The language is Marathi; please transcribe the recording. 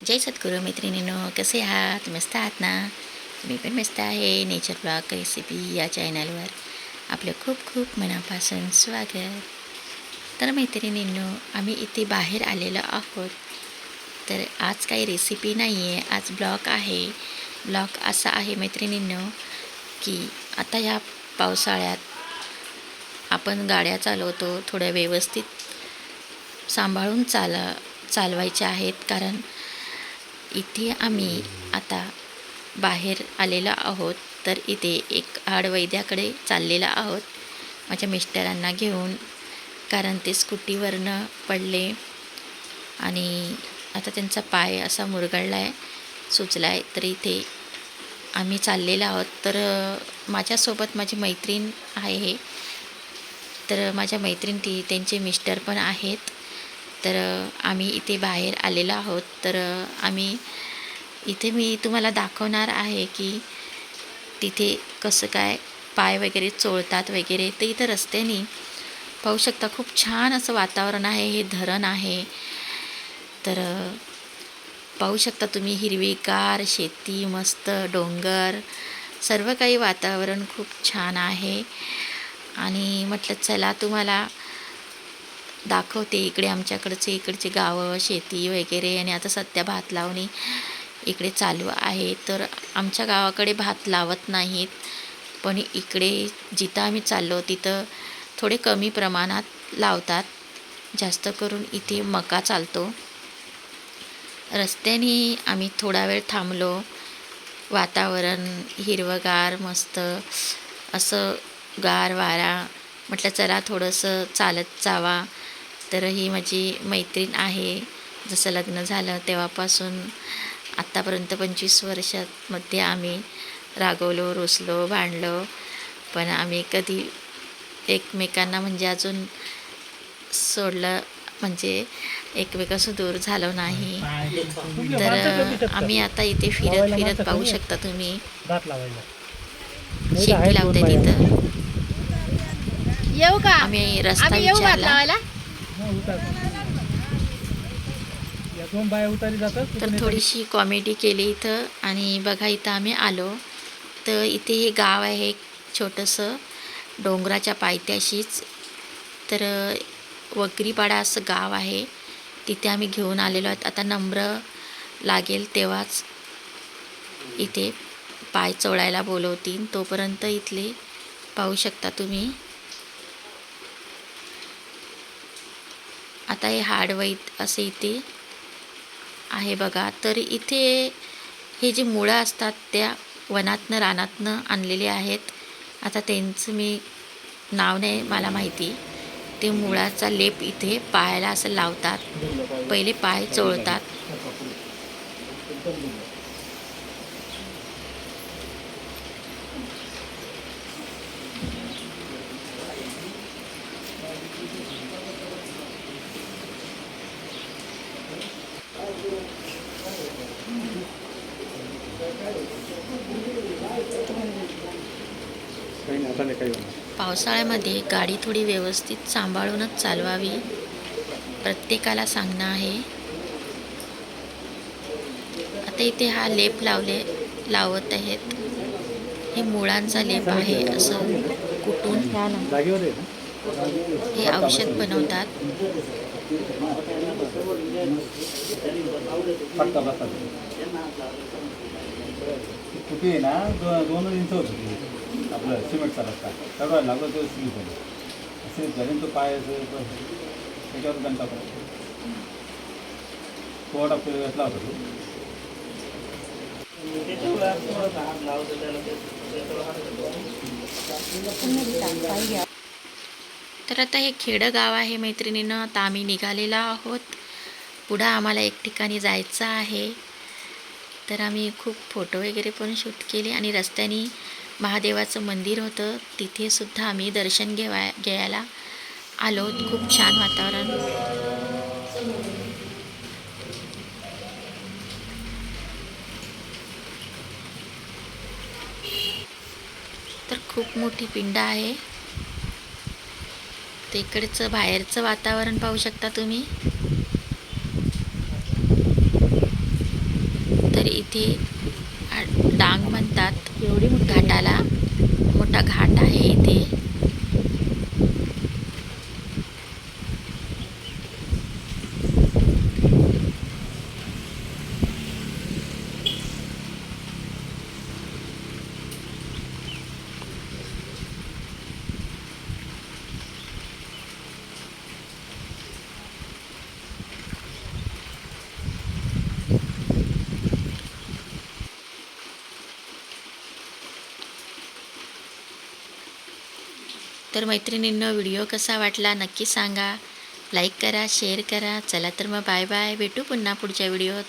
जय सद्गुरू मैत्रिणींनो कसे आहात मस्त आहात ना मी पण मस्त आहे नेचर ब्लॉग रेसिपी या चॅनलवर आपलं खूप खूप मनापासून स्वागत तर मैत्रिणींनो आम्ही इथे बाहेर आलेलो आहोत तर आज काही रेसिपी नाही आहे आज ब्लॉग आहे ब्लॉग असा आहे मैत्रिणींनो की आता ह्या पावसाळ्यात आपण गाड्या चालवतो थोड्या व्यवस्थित सांभाळून चाल चालवायच्या आहेत कारण इथे आम्ही आता बाहेर आलेलो आहोत तर इथे एक हाडवैद्याकडे चाललेलो आहोत माझ्या मिस्टरांना घेऊन कारण ते स्कूटीवरनं पडले आणि आता त्यांचा पाय असा मुरगळला आहे सुचला आहे तर इथे आम्ही चाललेलो आहोत. तर माझ्यासोबत माझी मैत्रीण आहे. तर माझ्या मैत्रीण ती त्यांचे मिस्टर पण आहेत. तर आम्ही इथे बाहेर आलेलो आहोत. तर आम्ही इथे मी तुम्हाला दाखवणार आहे की तिथे कसं काय पाय वगैरे चोळतात वगैरे. तर इथं रस्त्याने पाहू शकता खूप छान असं वातावरण आहे हे धरण आहे. तर पाहू शकता तुम्ही हिरवीगार शेती मस्त डोंगर सर्व काही वातावरण खूप छान आहे. आणि म्हटलं चला तुम्हाला दाखवते इकडे आमच्याकडचे इकडचे गावं शेती वगैरे आणि आता सध्या भात लावणी इकडे चालू आहे. तर आमच्या गावाकडे भात लावत नाहीत पण इकडे जिथं आम्ही चाललो तिथं थोडे कमी प्रमाणात लावतात. जास्त करून इथे मका चालतो. रस्त्याने आम्ही थोडा वेळ थांबलो. वातावरण हिरवगार मस्त असं गार वारा. म्हटलं चला थोडंसं चालत जावा. तर ही माझी मैत्रीण आहे. जसं लग्न झालं तेव्हापासून आत्तापर्यंत पंचवीस वर्षामध्ये आम्ही रागवलो रुसलो भांडलो. पण आम्ही कधी एकमेकांना म्हणजे अजून सोडलं म्हणजे एकमेकांपासून दूर झालो नाही. तर आम्ही आता इथे फिरत फिरत पाहू शकता तुम्ही. शेती लावते तिथं. येऊ का? आम्ही रस्ता विचारला. तर थोडीशी कॉमेडी केली इथं आणि बघा इथं आम्ही आलो. तर इथे हे गाव आहे एक छोटंसं डोंगराच्या पायथ्याशीच. तर वगरीपाडा असं गाव आहे. तिथे आम्ही घेऊन आलेलो आहोत. आता नम्र लागेल तेव्हाच इथे पाय चोळायला बोलवतील. तोपर्यंत इथले पाहू शकता तुम्ही. आता हे हाडवैत असे इथे आहे बघा. तर इथे हे जे मुळं असतात त्या वनातनं रानातनं आणलेले आहेत. आता त्यांचं मी नाव नाही मला माहिती. ते मुळाचा लेप इथे पायाला असं लावतात. पहिले पाय चोळतात. काही आता नाही काही होणार. पावसाळ्यामध्ये गाडी थोडी व्यवस्थित सांभाळूनच चालवावी प्रत्येकाला सांगणं आहे. आता इथे हा लेप लावले लावत आहेत. हे मुळांचा लेप आहे असं कुटून जागेवर आहे ना? हे औषध बनवतात. आहे ना? दो दोन इंच होत होती आपलं सिमेंटचा रस्ता. तेवढा लागलो तो स्लिप झाली. स्लिप झाली तो पाय त्याच्यावर घंटा पडला थोडा घेतला होता तो. तर आता हे खेडं गाव आहे मैत्रिणीनं आता आम्ही निघालेलो आहोत. पुढं आम्हाला एक ठिकाणी जायचं आहे. तर आम्ही खूप फोटो वगैरे पण शूट केले आणि रस्त्याने महादेवाचं मंदिर होतं. तिथेसुद्धा आम्ही दर्शन घेवा घ्यायला आलो. खूप छान वातावरण. तर खूप मोठी पिंड आहे. तिकडचं बाहेरचं वातावरण पाहू शकता तुम्ही. तर इथे आ- डांग म्हणतात एवढी मोठी घाटाला मोठा घाट आहे इथे तर मैत्रिणींनो व्हिडिओ कसा वाटला नक्की सांगा. लाईक करा शेअर करा. चला तर मग बाय बाय. भेटू पुन्हा पुढच्या व्हिडिओत.